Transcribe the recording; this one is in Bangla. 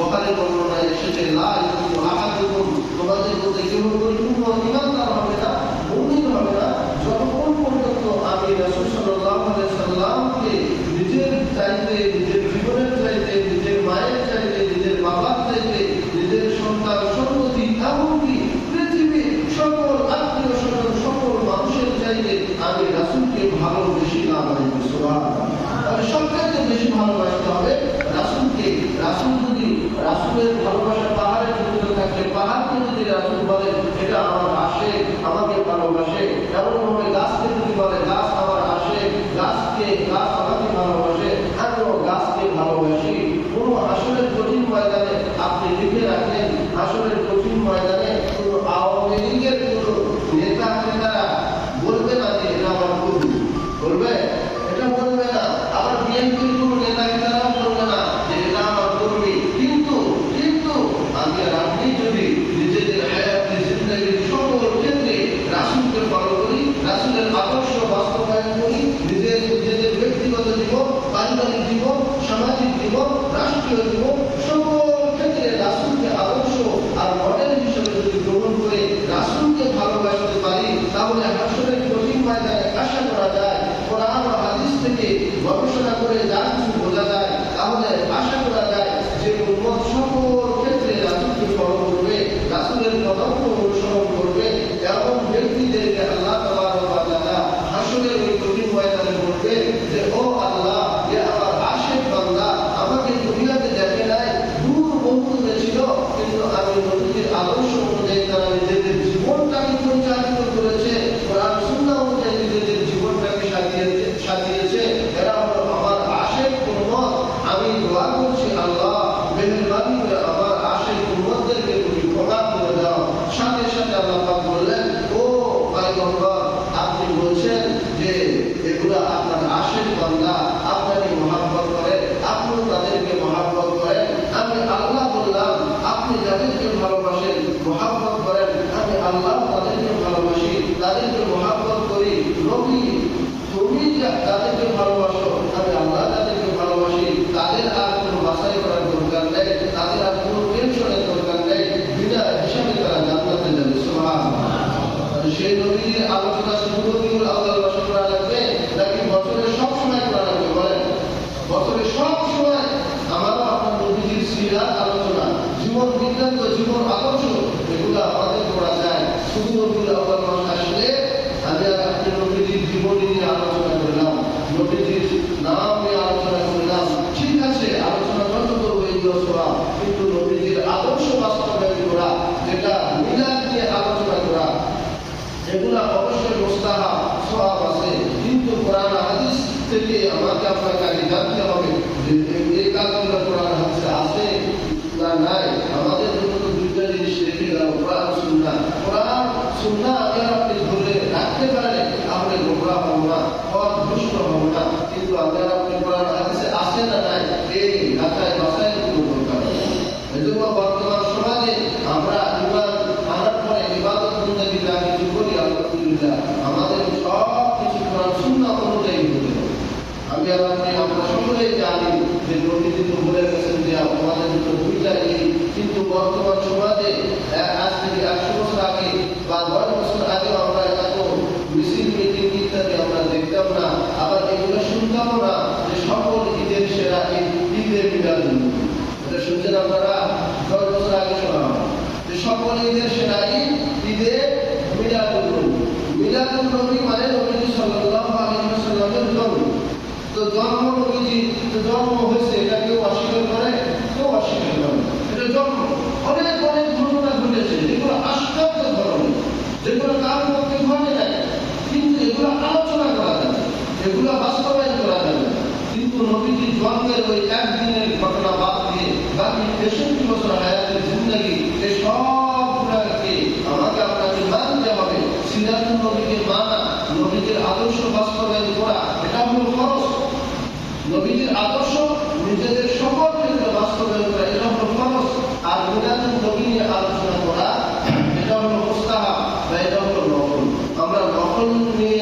বখারে বর্ণনায় এসেছে তোমাদের মধ্যে কেউ ইমানদার হবে না, মুমিন হবে না। যতক্ষণ পর্যন্ত আমি রাসূল নিজের চাইতে, নিজের জীবনের চাইতে, নিজের মায়ের চাইতে, নিজের বাবার চাইতে, নিজের সন্তান সন্ততি, এমনকি পৃথিবীর সকল আত্মীয় স্বজন, সকল মানুষের চাইতে আমি রাসূলকে ভালোবেসি না তবে সবচাইতে বেশি ভালোবাসতে হবে রাসূলকে রাসূল যদি রাসূলের ভালোবাসা পাহাড়ের ভিতরে থাকলে পাহাড়কে যদি রাসুল বলে, এটা আমার আসে, আমাকে ভালোবাসে। এমনভাবে গাছকে যদি বলে, গাছ আমার আসে, গাছকে, গাছ আমাকে ভালোবাসে, আমিও গাছকে ভালোবাসি। কোনো আসলের কঠিন ময়দানে আপনি লিখে রাখেন আসলের রাসূলকে আদর্শ আর মডেল হিসেবে যদি গ্রহণ করে রাসূলকে ভালোবাসতে পারি, তাহলে হাসরের কঠিন ময়দানে আশা করা যায়। কোরআন হাদিস থেকে গবেষণা করে যা কিছু বোঝা যায় তাহলে আশা করা যায় যে উম্মত সকল ক্ষেত্রে রাসূলকে ফলো করবে রাসূলের পদাঙ্ক অনুসরণ করবে এমন ব্যক্তিদেরকে আল্লাহ তাবারক ওয়া তাআলা হাসরের ওই কঠিন ময়দানে বলবে যে ও আল্লাহ এ আমার আশেক বান্দা আমাকে দুনিয়াতে দেখে নাই দূর বন্ধুতে ছিল কিন্তু আমি নবীর আদর্শ অনুযায়ী তারা নিজেদের জীবনটাকে পরিচালিত করেছে কোরআন সুন্নাহ অনুযায়ী নিজেদের জীবনটাকে সাজিয়েছে সাজিয়েছে এরা হলো আমার আশেক উম্মত আমি দোয়া করছি আল্লাহ মেহেরবানি করে আমার আশেক উম্মতদেরকে তুমি ক্ষমা করে দাও সাথে সাথে আল্লাহ পাক বললেন ও পয়গম্বর আপনি বলছেন যে এগুলো আপনার আশেক বান্দা আপনাকে মহাব্বত করে আপনিও তাদেরকে মহাব্বত করেন আমি আল্লাহ বললাম আপনি যাদেরকে ভালোবাসেন মহাব্বত করেন আমি আল্লাহ তাদেরকে ভালোবাসি, তাদেরকে মহাব্বত করি নবী তুমি তাদেরকে ভালোবাসো আমি আল্লাহ তাদেরকে ভালোবাসি, তাদের আর কোনো বাছাই করার দরকার নেই, তাদের আর কোনো টেনশনের দরকার নেই বিনা হিসাবে তারা জান্নাতে যাবে, সুবহানাল্লাহ। সেই নবীর আলোচনা শুরু হতে আল্লাহ বাসা করা লাগবে, নাকি বছরে সব সময় করা লাগবে বলেন? বছরে সব সময় আমারও আপনার নবীজির সিরাত আলোচনা, জীবন বৃত্তান্ত জীবন আদর্শ, এগুলো আমাদের করা যায় শুধু নবীর আল্লাহ মাস আসলে আমি আর আপনি নবীজির জীবনী নিয়ে আলোচনা করলাম নবীজির নাম নিয়ে আলোচনা করলাম ঠিক আছে আলোচনা যত করব এইগুলো শোনা কিন্তু নবীজির আদর্শ বাস্তবায়ন করা যেটা মিলাদ নিয়ে আলোচনা করা এগুলা অবশ্যই মোস্তাহা সব আছে। কিন্তু কোরআন হাদিস থেকে আমাকে আপনাকে আগে জানতে হবে এই- কাজগুলো কোরআন হাদিসে আছে না নাই। আমাদের জন্য দুইটা জিনিস রেখে গেল কোরআন সুন্না কোরআন সুন্নাহ আগে আপনি ধরে রাখতে পারলে আপনি গোমরা হব না পথ ভ্রষ্ট হব না কিন্তু আগে আপনি কোরআন হাদিসে আছে না নাই এই ঢাকায় বাসায় কোনো দরকার নেই। এজন্য বর্তমান সমাজে আমরা ইমান আনার পরে ইবাদত বন্দেগী যা কিছু করি আমাদের সব কিছু কোরআন অনুযায়ী হতে আমি আপনি আমরা সকলেই জানি যে নবীজি তো গেছেন যে আমাদের ভিতরে দুইটা এই কিন্তু বর্তমান সমাজে আজ থেকে একশো বছর আগে বা দশ বছর আগে আমরা এত মিছিল মিটিং ইত্যাদি আমরা দেখতাম না। আবার এগুলো শুনতামও না যে সকল ঈদের সেরা ঈদ, ঈদের মিলাদ। এটা শুনছেন আপনারা? দশ বছর আগে শোনা যে সকল ঈদের যেগুলো আশ্চর্য ঘটে যায়, কিন্তু এগুলো আলোচনা করা যাবে এগুলো বাস্তবায়ন করা যাবে কিন্তু নবীজি জন্মের একদিনের ঘটনা বাদ দিয়ে বাকি তেষট্টি বছর হায়াতের জিন্দগি এসব only